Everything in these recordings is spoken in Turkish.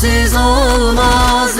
sensiz olmaz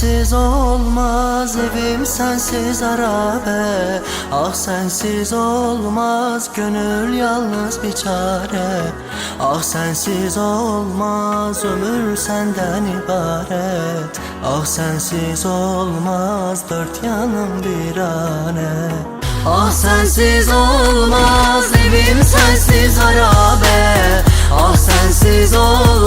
sensiz olmaz evim sensiz harabe Ah sensiz olmaz gönül yalnız bir çare. Ah sensiz olmaz ömür senden ibaret. Ah sensiz olmaz dört yanım bir ane Ah sensiz olmaz evim sensiz harabe Ah sensiz olmaz